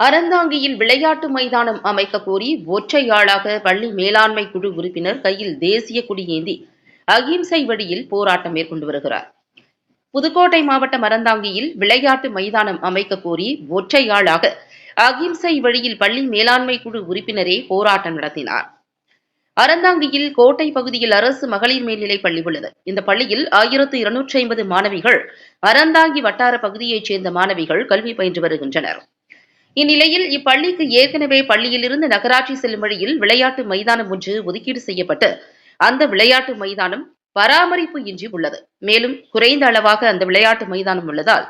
அறந்தாங்கியில் விளையாட்டு மைதானம் அமைக்க கோரி ஒற்றையாளாக பள்ளி மேலாண்மை குழு உறுப்பினர் கையில் தேசிய கொடி ஏந்தி அகிம்சை வழியில் போராட்டம் மேற்கொண்டு வருகிறார். புதுக்கோட்டை மாவட்டம் அறந்தாங்கியில் விளையாட்டு மைதானம் அமைக்க கோரி ஒற்றையாளாக அகிம்சை வழியில் பள்ளி மேலாண்மை குழு உறுப்பினரே போராட்டம் நடத்தினார். அறந்தாங்கியில் கோட்டை பகுதியில் அரசு மகளிர் மேல்நிலைப் பள்ளி உள்ளது. இந்த பள்ளியில் ஆயிரத்து இருநூற்றி ஐம்பது மாணவிகள் அறந்தாங்கி வட்டார பகுதியைச் சேர்ந்த மாணவிகள் கல்வி பயின்று வருகின்றனர். இந்நிலையில் இப்பள்ளிக்கு ஏற்கனவே பள்ளியிலிருந்து நகராட்சி செல்லும் வழியில் விளையாட்டு மைதானம் ஒன்று ஒதுக்கீடு செய்யப்பட்டு அந்த விளையாட்டு மைதானம் பராமரிப்பு இன்றி உள்ளது. மேலும் குறைந்த அளவாக அந்த விளையாட்டு மைதானம் உள்ளதால்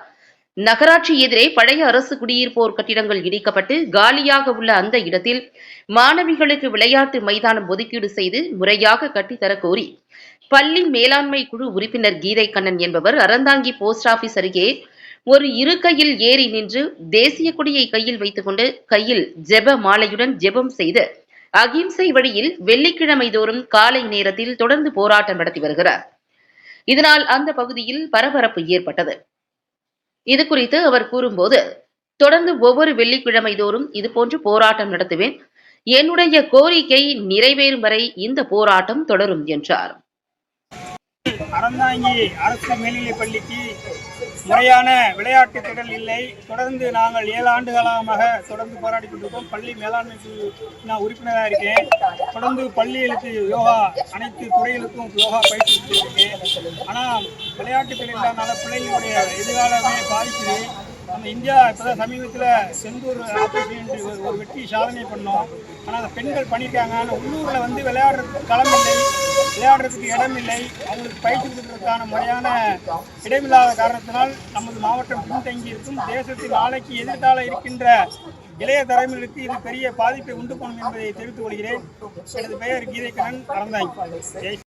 நகராட்சி எதிரே பழைய அரசு குடியிருப்போர் கட்டிடங்கள் இடிக்கப்பட்டு காலியாக உள்ள அந்த இடத்தில் மாணவிகளுக்கு விளையாட்டு மைதானம் ஒதுக்கீடு செய்து முறையாக கட்டித்தர கோரி பள்ளி மேலாண்மை குழு உறுப்பினர் கீதை கண்ணன் என்பவர் அறந்தாங்கி போஸ்ட் ஆபீஸ் அருகே ஒரு இருக்கையில் ஏறி நின்று தேசிய கொடியை கையில் வைத்துக்கொண்டு கையில் ஜெப மாலையுடன் ஜெபம் செய்து அகிம்சை வழியில் வெள்ளிக்கிழமை தோறும் காலை நேரத்தில் தொடர்ந்து போராட்டம் நடத்தி வருகிறார். இதனால் அந்த பகுதியில் பரபரப்பு ஏற்பட்டது. இது குறித்து அவர் கூறும்போது தொடர்ந்து ஒவ்வொரு வெள்ளிக்கிழமை தோறும் இதுபோன்று போராட்டம் நடத்துவேன். என்னுடைய கோரிக்கை நிறைவேறும் வரை இந்த போராட்டம் தொடரும் என்றார். அறந்தாங்கி அரசு மேல்நிலைப் பள்ளிக்கு முறையான விளையாட்டு திடல் இல்லை. தொடர்ந்து நாங்கள் ஏழு ஆண்டுகாலமாக தொடர்ந்து போராடி கொண்டிருக்கோம். பள்ளி மேலாண்மை நான் உறுப்பினராக இருக்கேன். தொடர்ந்து பள்ளிகளுக்கு யோகா அனைத்து துறைகளுக்கும் யோகா பயிற்சி கொடுத்துருக்கேன் ஆனால் விளையாட்டு திடல் இல்லாதனால பிள்ளைகளுடைய எதிர்காலமே பாதிக்குது. நம்ம இந்தியா இப்போ சமீபத்தில் செந்தூர் ஆப்பரேஷன் ஒரு வெற்றி சாதனை பண்ணோம். ஆனால் அந்த பெண்கள் பண்ணியிருக்காங்க ஆனால் உள்ளூரில் வந்து விளையாடுறதுக்கு களம் இல்லை. விளையாடுறதுக்கு இடம் இல்லை அவங்களுக்கு பயிற்சி கொடுக்கறதுக்கான முறையான இடமில்லாத காரணத்தினால் நமது மாவட்டம் பின்தங்கி இருக்கும். தேசத்தின் நாளைக்கு எதிர்கால இருக்கின்ற இளைய தலைமுறைக்கு இது பெரிய பாதிப்பை உண்டு பண்ணும் என்பதை தெரிவித்துக் கொள்கிறேன். எனது பெயர் கீதைக்கணன் அறந்தாங்க.